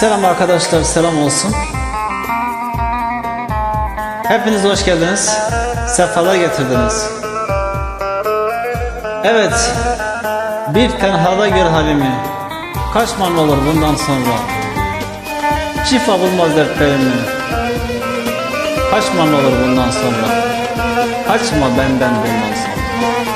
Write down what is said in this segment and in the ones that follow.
Selam arkadaşlar, selam olsun. Hepiniz hoş geldiniz. Sefalar getirdiniz. Evet, bir tenhada gör halimi. Kaçman olur bundan sonra. Şifa bulmaz dertlerimi. Kaçman olur bundan sonra. Kaçma benden bundan sonra.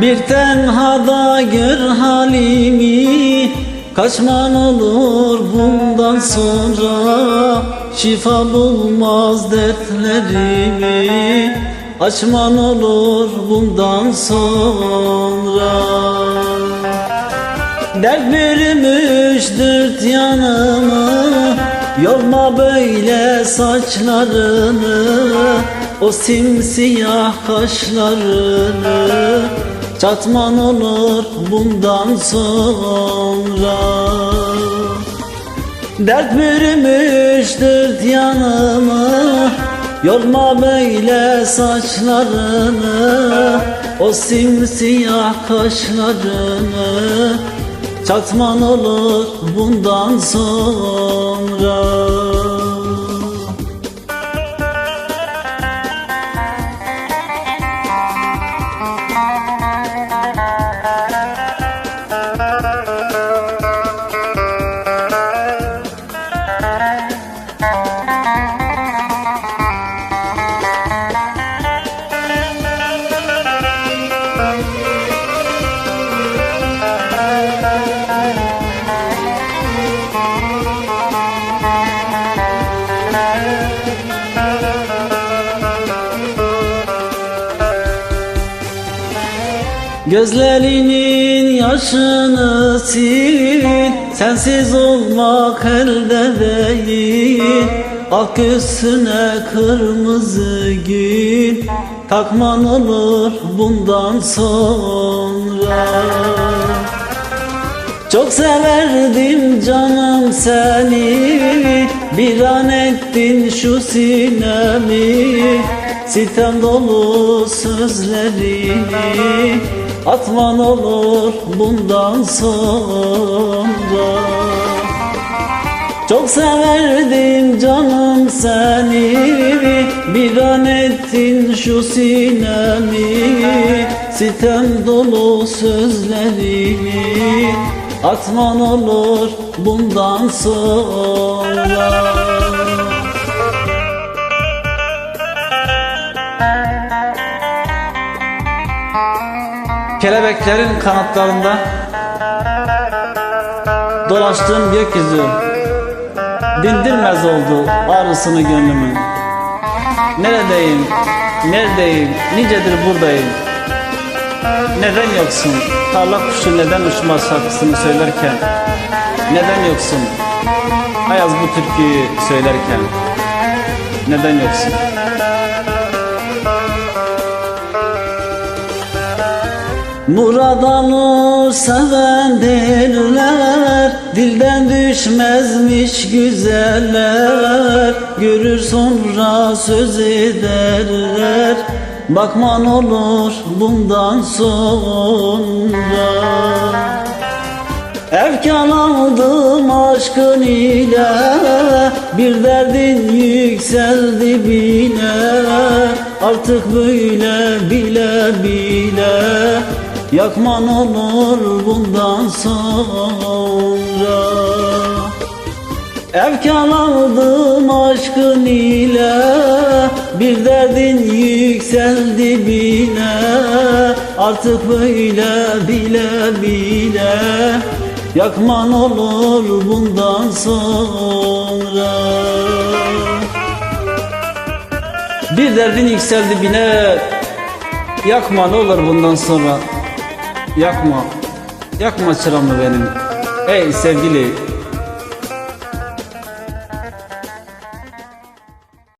Bir tenhada gör halimi Kaçman olur bundan sonra. Şifa bulmaz dertlerimi Açman olur bundan sonra. Dert bürümüş dört yanımı Yorma böyle saçlarını O simsiyah kaşlarını Çatman olur bundan sonra. Dert bürümüş dört yanımı Yorma böyle saçlarını O simsiyah kaşlarını. Çatman olur bundan sonra Gözlerinin yaşını sil. Sensiz olmak elde değil. Ak üstüne kırmızı gül. Takman olur bundan sonra. Çok severdim canım seni. Bir an ettin şu sinemi. Sitem dolu sözlerini Atman olur bundan sonra. Çok severdim canım seni Bir an ettin şu sinemi. Sitem dolu sözlerini Atman olur bundan sonra Kelebeklerin kanatlarında Dolaştığım gökyüzü Dindirmez oldu ağrısını gönlümün. Neredeyim, neredeyim, nicedir buradayım? Neden yoksun, tarla kuşu neden uçmaz şarkısını söylerken? Neden yoksun, Ayaz bu türküyü söylerken? Neden yoksun Muradanı seven derler Dilden düşmezmiş güzeller. Görür sonra söz ederler Bakman olur bundan sonra. Efkan aldım aşkın ile Bir derdin yükseldi bile. Artık böyle bile bile Yakman olur bundan sonra. Efkan aldım aşkın ile Bir derdin yükseldi bile. Artık böyle bile bile. Yakman olur bundan sonra. Bir derdin yükseldi bile. Yakma ne olur bundan sonra Yakma. Yakma çıramı benim. Ey sevgili